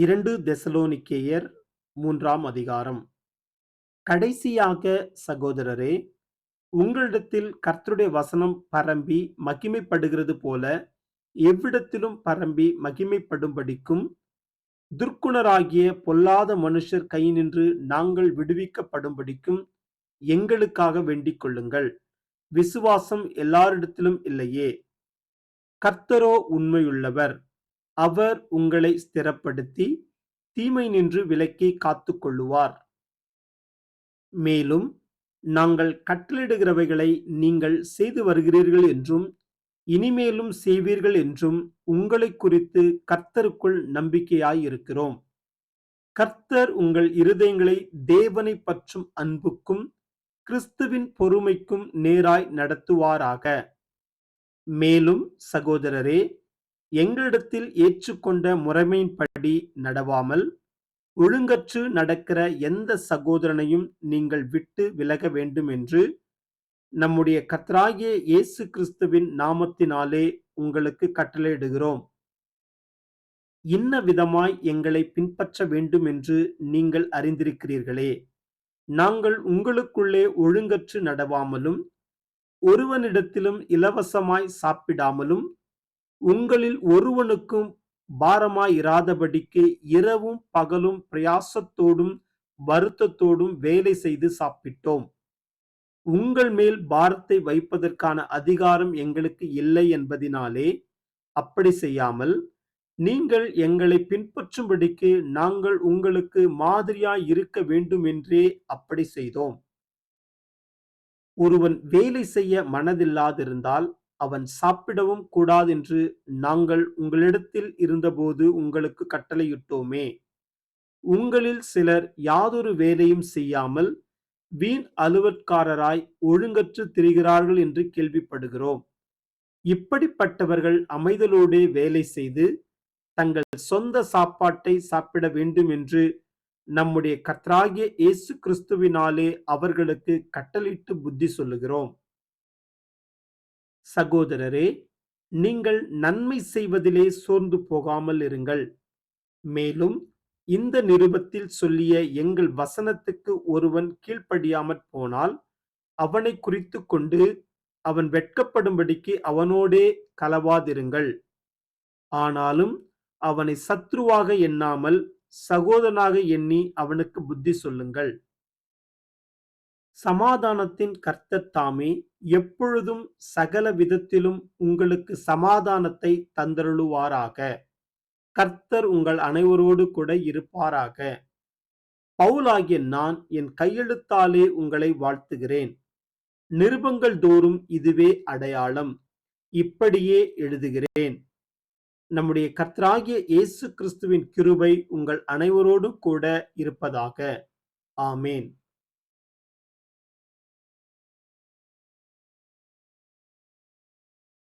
இரண்டு தெசலோனிக்கேயர் மூன்றாம் அதிகாரம். கடைசியாக சகோதரரே உங்களிடத்தில் கர்த்தருடைய வசனம் பரம்பி மகிமைப்படுகிறது போல எவ்விடத்திலும் பரம்பி மகிமைப்படும்படிக்கும் துர்க்குணராகிய பொல்லாத மனுஷர் கை நின்று நாங்கள் விடுவிக்கப்படும்படிக்கும் எங்களுக்காக வேண்டிக் கொள்ளுங்கள். விசுவாசம் எல்லாரிடத்திலும் இல்லையே. கர்த்தரோ உண்மையுள்ளவர். அவர் உங்களை ஸ்திரப்படுத்தி தீமை நின்று விலக்கி காத்து கொள்ளுவார் மேலும் நாங்கள் கட்டளிடுகிறவைகளை நீங்கள் செய்து வருகிறீர்கள் என்றும் இனிமேலும் செய்வீர்கள் என்றும் உங்களை குறித்து கர்த்தருக்குள் நம்பிக்கையாயிருக்கிறோம். கர்த்தர் உங்கள் இருதயங்களை தேவனை பற்றும் அன்புக்கும் கிறிஸ்துவின் பொறுமைக்கும் நேராய் நடத்துவாராக. மேலும் சகோதரரே எங்களிடத்தில் ஏற்றுக்கொண்ட முறைமையின்படி நடவாமல் ஒழுங்கற்று நடக்கிற எந்த சகோதரனையும் நீங்கள் விட்டு விலக வேண்டும் என்று நம்முடைய கத்ராகிய இயேசு கிறிஸ்துவின் நாமத்தினாலே உங்களுக்கு கட்டளையிடுகிறோம். இன்ன விதமாய் எங்களை பின்பற்ற வேண்டும் என்று நீங்கள் அறிந்திருக்கிறீர்களே. நாங்கள் உங்களுக்குள்ளே ஒழுங்கற்று நடவாமலும் ஒருவனிடத்திலும் இலவசமாய் சாப்பிடாமலும் உங்களில் ஒருவனுக்கும் பாரமாயிராதபடிக்கு இரவும் பகலும் பிரயாசத்தோடும் வருத்தத்தோடும் வேலை செய்து சாப்பிட்டோம். உங்கள் மேல் பாரத்தை வைப்பதற்கான அதிகாரம் எங்களுக்கு இல்லை என்பதினாலே அப்படி செய்யாமல் நீங்கள் எங்களை பின்பற்றும்படிக்கு நாங்கள் உங்களுக்கு மாதிரியாய் இருக்க வேண்டும் என்றே அப்படி செய்தோம். ஒருவன் வேலை செய்ய மனதில்லாதிருந்தால் அவன் சாப்பிடவும் கூடாதென்று நாங்கள் உங்களிடத்தில் இருந்தபோது உங்களுக்கு கட்டளையிட்டோமே. உங்களில் சிலர் யாதொரு வேலையும் செய்யாமல் வீண் அலுவற்காரராய் ஒழுங்கற்று திரிகிறார்கள் என்று கேள்விப்படுகிறோம். இப்படிப்பட்டவர்கள் அமைதலோடே வேலை செய்து தங்கள் சொந்த சாப்பாட்டை சாப்பிட வேண்டும் என்று நம்முடைய கத்ராகிய இயேசு கிறிஸ்துவினாலே அவர்களுக்கு கட்டளையிட்டு புத்தி சொல்லுகிறோம். சகோதரரே நீங்கள் நன்மை செய்வதிலே சோர்ந்து போகாமல் இருங்கள். மேலும் இந்த நிருபத்தில் சொல்லிய எங்கள் வசனத்துக்கு ஒருவன் கீழ்ப்படியாமற் போனால் அவனை குறித்து கொண்டு அவன் வெட்கப்படும்படிக்கு அவனோடே கலவாதிருங்கள். ஆனாலும் அவனை சத்ருவாக எண்ணாமல் சகோதரனாக எண்ணி அவனுக்கு புத்தி சொல்லுங்கள். சமாதானத்தின் கர்த்தர் தாமே எப்பொழுதும் சகல விதத்திலும் உங்களுக்கு சமாதானத்தை தந்தருளுவாராக. கர்த்தர் உங்கள் அனைவரோடு கூட இருப்பாராக. பவுலாகிய நான் என் கையெழுத்தாலே உங்களை வாழ்த்துகிறேன். நிருபங்கள் தோறும் இதுவே அடையாளம். இப்படியே எழுதுகிறேன். நம்முடைய கர்த்தராகிய இயேசு கிறிஸ்துவின் கிருபை உங்கள் அனைவரோடு கூட இருப்பதாக. ஆமேன்.